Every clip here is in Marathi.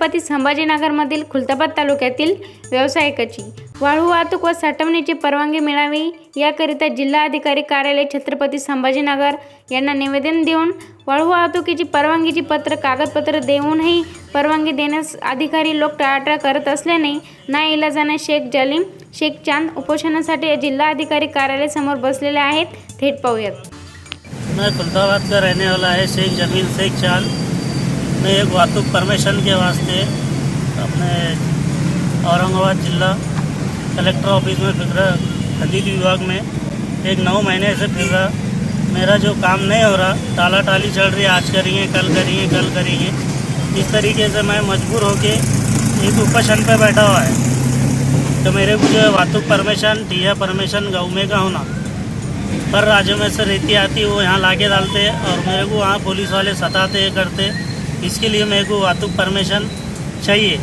छत्रपती संभाजीनगरमधील खुलताबाद तालुक्यातील व्यावसायिकाची वाळू वाहतूक व साठवणीची परवानगी मिळावी याकरिता जिल्हाधिकारी कार्यालय छत्रपती संभाजीनगर यांना निवेदन देऊन वाळू वाहतुकीची परवानगीची पत्र कागदपत्र देऊनही परवानगी देण्यास अधिकारी लोक टाळाटाळ करत असल्याने नाईलाजाने शेख जालीम शेख चांद उपोषणासाठी जिल्हाधिकारी कार्यालयासमोर बसलेले आहेत. थेट पाहूयात. मैं खुलताबाद का रहने वाला है शेख जमील शेख चांद। मैं एक वाहतूक परमिशन के वास्ते अपने औरंगाबाद जिला कलेक्टर ऑफ़िस में फिर रहा खरीद विभाग में। एक नौ महीने से फिर रहा। मेरा जो काम नहीं हो रहा टाला टाली चल रही है, आज करेंगे, कल करेंगे कल करेंगे। इस तरीके से मैं मजबूर होके एक उपोषण पे बैठा हुआ है। तो मेरे को जो है वाहतूक परमिशन टी है परमिशन गाँव में का होना। पर राज्यों में से रेती आती, वो यहाँ लाके डालते और मेरे को वहाँ पुलिस वाले सताते, करते। इसके लिए मेरे को वाहतूक परमिशन चाहिए।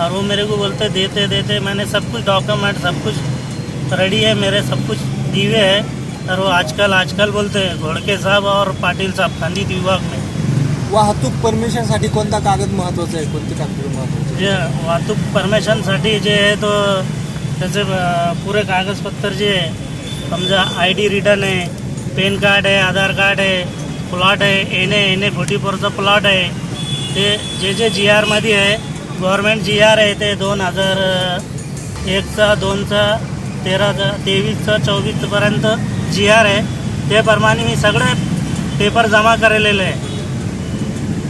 और वो मेरे को बोलते देते देते मैंने सब कुछ डॉक्यूमेंट सब कुछ रेडी है मेरे सब कुछ दिए है। और वो आजकल आजकल बोलते हैं घोड़के साहब और पाटिल साहब खंडित विभाग में। वाहतूक परमिशनसाठी कोणता कागद महत्त्वाचा आहे? कोणते कागद महत्त्वाचे? जे वाहतूक परमिशनसाठी जे आहे तो त्याचे पुरे कागदपत्र जे आहे समजा आय डी रिटर्न आहे पॅन कार्ड आहे आधार कार्ड आहे प्लॉट आहे. N A N A forty फोरचा प्लॉट आहे. ते जे जे जी आरमध्ये आहे गव्हर्मेंट जी आर आहे ते दोन हजार एकचा दोनचा तेराचा तेवीसचा चोवीसपर्यंत जी आर आहे. त्याप्रमाणे मी सगळे पेपर जमा केलेले आहे.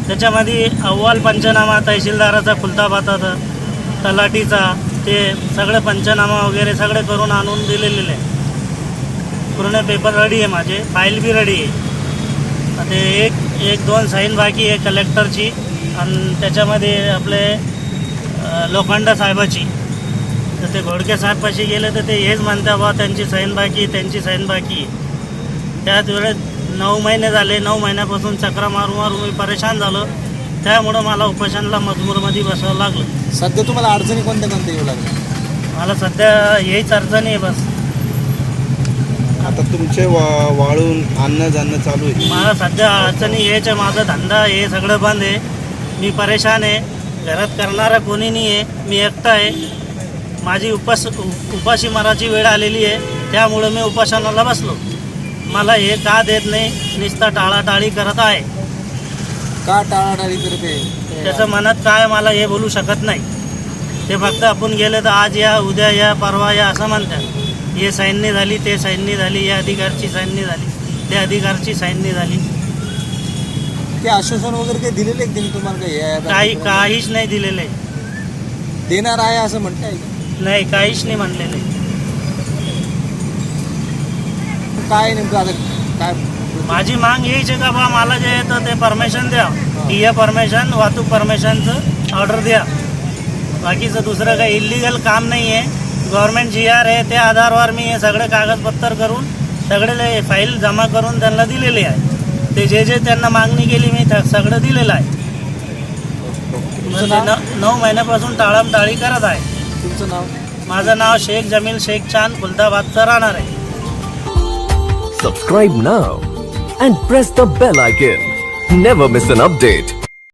त्याच्यामध्ये अव्वल पंचनामा तहसीलदाराचा खुलताबाताचा तलाठीचा ते सगळे पंचनामा वगैरे सगळे करून आणून दिलेले आहे. पूर्ण पेपर रेडी आहे माझे. फाईल बी रेडी आहे. ते एक एक दोन साईन बाकी आहे कलेक्टरची आणि त्याच्यामध्ये आपले लोखंड साहेबाची. तर ते घोडके साहेबपाशी गेले तर ते हेच म्हणता बा त्यांची साईन बाकी त्यांची साईन बाकी. त्याच वेळेस नऊ महिने झाले नऊ महिन्यापासून चक्रा मारून मारून मी परेशान झालो. त्यामुळं मला उपोषणला मजबूरमध्ये बसावं लागलं. सध्या तुम्हाला अडचणी कोणत्या कोणत्या येऊ लागल्या? मला सध्या हेच अडचणी आहे बस. आता तुमचे वा वाळून आणणं जाणं चालू आहे. मला सध्या अडचणी हेच आहे माझा धंदा हे सगळं बंद आहे. मी परेशान आहे. घरात करणारा कोणी नाही आहे मी एकटा आहे. माझी उपास उ- उपाशी माराची वेळ आलेली आहे. त्यामुळं मी उपासनाला बसलो. मला हे का देत नाही? नुसता टाळाटाळी करत आहे. का टाळाटाळी करते त्याचं मनात काय मला हे बोलू शकत नाही. ते फक्त आपण गेले तर आज या उद्या या परवा या असं म्हणतात. हे साईननी झाली ते साईननी झाली या अधिकारची साईननी झाली त्या अधिकारची साईननी झाली ते आश्वासन वगैरे काही दिलेले आहे त्यांनी तुम्हाला काही? या- काही काहीच नाही दिलेलं. आहे देणार आहे असं म्हणताय का? नाही काहीच नाही म्हणलेलं. आहे काय नेमकं आता काय? माझी मांग हीच आहे का बा मला जे आहे तर ते परमिशन द्या. टी ए परमिशन वाहतूक परमिशनचं ऑर्डर द्या. बाकीचं दुसरं काही इलिगल काम नाही आहे गव्हर्मेंट जी आर आहे त्या आधारावर मी हे सगळे कागदपत्र करून सगळे फाईल जमा करून त्यांना दिलेले आहे. ते जे जे त्यांना मागणी केली मी त्या सगळं दिलेलं आहे. तुमचं म्हणजे नाव? न- नऊ महिन्यापासून टाळमटाळी करत आहे. तुमचं नाव? माझं नाव शेख जमील शेख चांद खुलदाबादचं राहणार आहे. Subscribe now and press the bell icon. Never miss an update.